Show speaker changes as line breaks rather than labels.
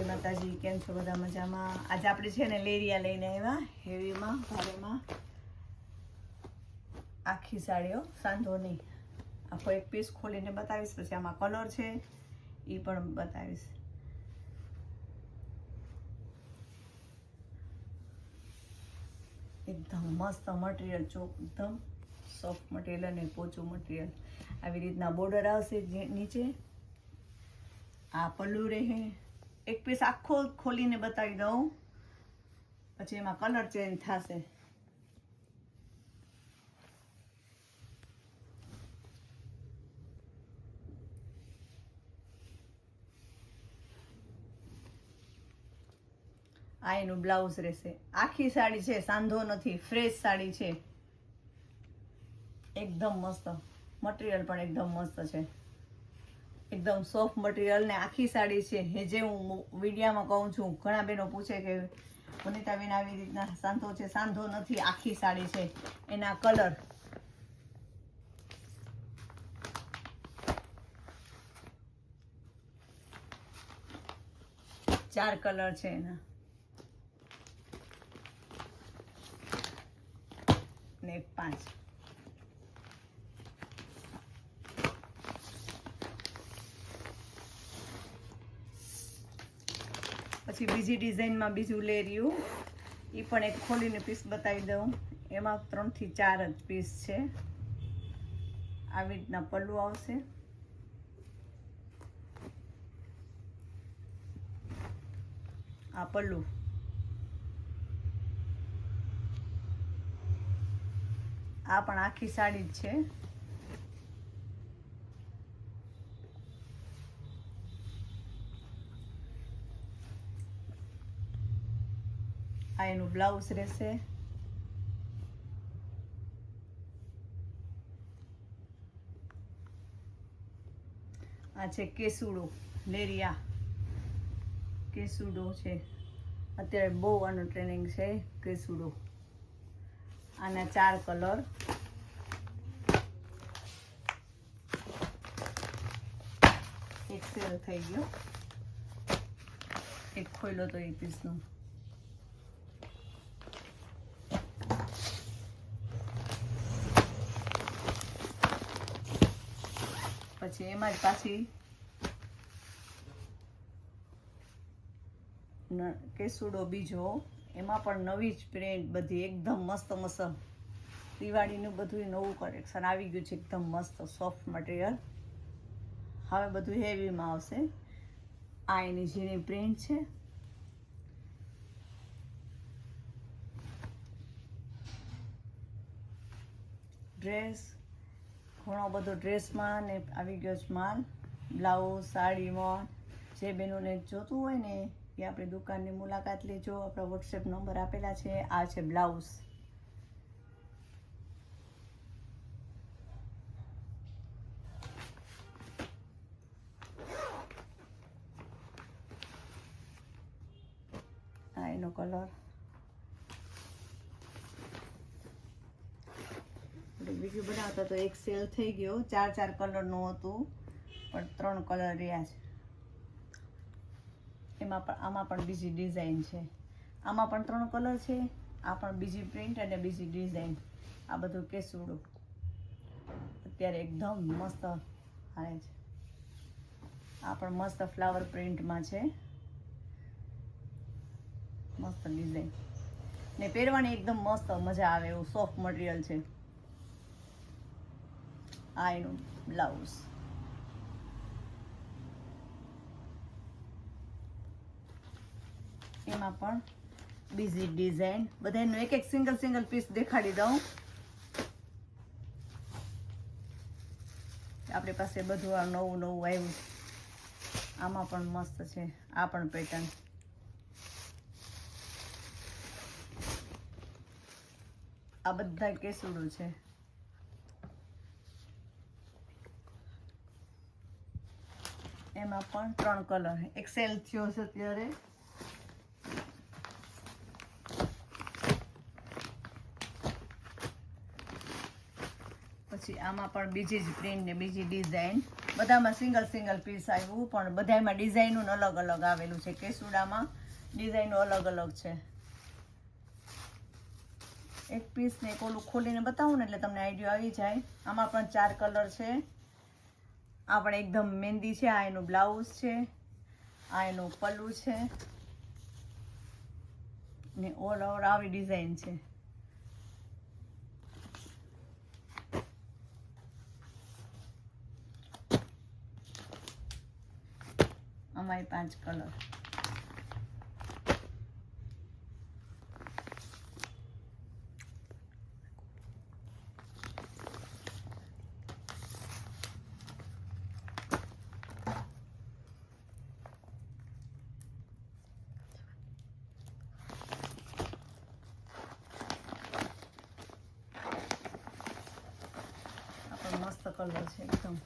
જય માતાજી, કેમ છો બધા મજામાં? આજે આપણે છે ને લેરિયા લઈને આવ્યા, હેવીમાં, ભારેમાં. આખી સાડીઓ, સાંધો નહીં. આખો એક પીસ ખોલીને બતાવીશ, પછી આમાં કલર છે એ પણ બતાવીશ. એકદમ મસ્ત મટીરિયલ ચોક એકદમ સોફ્ટ મટીરિયલ અને પોચું મટીરિયલ આવી રીતના બોર્ડર આવશે નીચે. આ પલ્લુ રહે. એક પીસ આખો ખોલીને બતાવી દઉં. પછી એમાં કલર ચેન્જ થશે. આ એનું બ્લાઉઝ રહેશે. આખી સાડી છે, સાંધો નથી ફ્રેશ સાડી છે. એકદમ મસ્ત. મટીરિયલ પણ એકદમ મસ્ત છે. એકદમ સોફ્ટ મટીરિયલ ને આખી સાડી છે એ જે હું વિડીયામાં કહું છું, ઘણા બહેનો પૂછે કે વનિતાબેન આવી રીતના સાંધો છે? સાંધો નથી, આખી સાડી છે. એના કલર ચાર કલર છે એના. ને પાંચ. પછી બીજી ડિઝાઇનમાં બીજું લેરિયું એ પણ એક ખોલીને પીસ બતાવી દઉં. એમાં ત્રણથી ચાર જ પીસ છે. આવી રીતના પલ્લું આવશે. આ પલ્લું. આ પણ આખી સાડી જ છે. આ એનું બ્લાઉઝ રહેશે આ છે કેસુડો લેરિયા કેસુડો છે અત્યારે બહુ આનું ટ્રેનિંગ છે કેસુડો આના ચાર કલર એક સેલ થઈ ગયો એક ખોલ્યો તો એ પીસનો પછી એમાં જ પાછી કેસુડો બીજો, એમાં પણ નવી જ પ્રિન્ટ બધી એકદમ મસ્ત મસ્ત. દિવાળીનું બધું નવું કલેક્શન આવી ગયું છે, એકદમ મસ્ત સોફ્ટ મટીરિયલ હવે બધું હેવીમાં આવશે. આ એની જેની પ્રિન્ટ છે. ડ્રેસ ઘણો બધો ડ્રેસમાં ને આવી ગયો છે માલ બ્લાઉઝ સાડીમાં. જે બહેનોને જોતું હોય ને એ આપણી દુકાનની મુલાકાત લેજો. આપણા વોટ્સએપ નંબર આપેલા છે. આ છે બ્લાઉઝ આ એનો કલર એટલે બનાવતા તો એક સેલ થઈ ગયો. ચાર ચાર કલરનું હતું, પણ ત્રણ કલર રહ્યા છે. એમાં પણ, આમાં પણ બીજી ડિઝાઇન છે. આમાં પણ ત્રણ કલર છે, આ પણ બીજી પ્રિન્ટ અને બીજી ડિઝાઇન આ બધું કેસુડું. અત્યારે એકદમ મસ્ત આવે છે. આ પણ મસ્ત ફ્લાવર પ્રિન્ટમાં છે. મસ્ત ડિઝાઇન ને પહેરવાની એકદમ મસ્ત મજા આવે એવું સોફ્ટ મટીરિયલ છે. આ બ્લાઉઝ એમાં પણ બીજી ડિઝાઇન બધાનું એક એક સિંગલ સિંગલ પીસ દેખાડી દઉં. આપણી પાસે બધું આ નવું નવું આવ્યું. આમાં પણ મસ્ત છે. આ પણ પેટર્ન આ બધા કેસુડું છે. એમાં પણ ત્રણ કલર એક્સેલ થયો છે અત્યારે. પછી આમાં પણ બીજી જ પ્રિન્ટ ને બીજી ડિઝાઇન બધામાં સિંગલ સિંગલ પીસ આવ્યું, પણ બધામાં ડિઝાઇનનું અલગ અલગ આવેલું છે. કેસુડામાં ડિઝાઇનો અલગ અલગ છે. એક પીસ ને એક ઓલું ખોલીને બતાવું ને એટલે તમને આઈડિયા આવી જાય. આમાં પણ ચાર કલર છે. આ પણ એકદમ મહેંદી છે, આ એનું બ્લાઉઝ છે, આ એનું પલ્લું છે. ને ઓલ ઓવર આવી ડિઝાઇન છે. અમારી પાંચ કલર આ પણ મસ્ત કલર છે એકદમ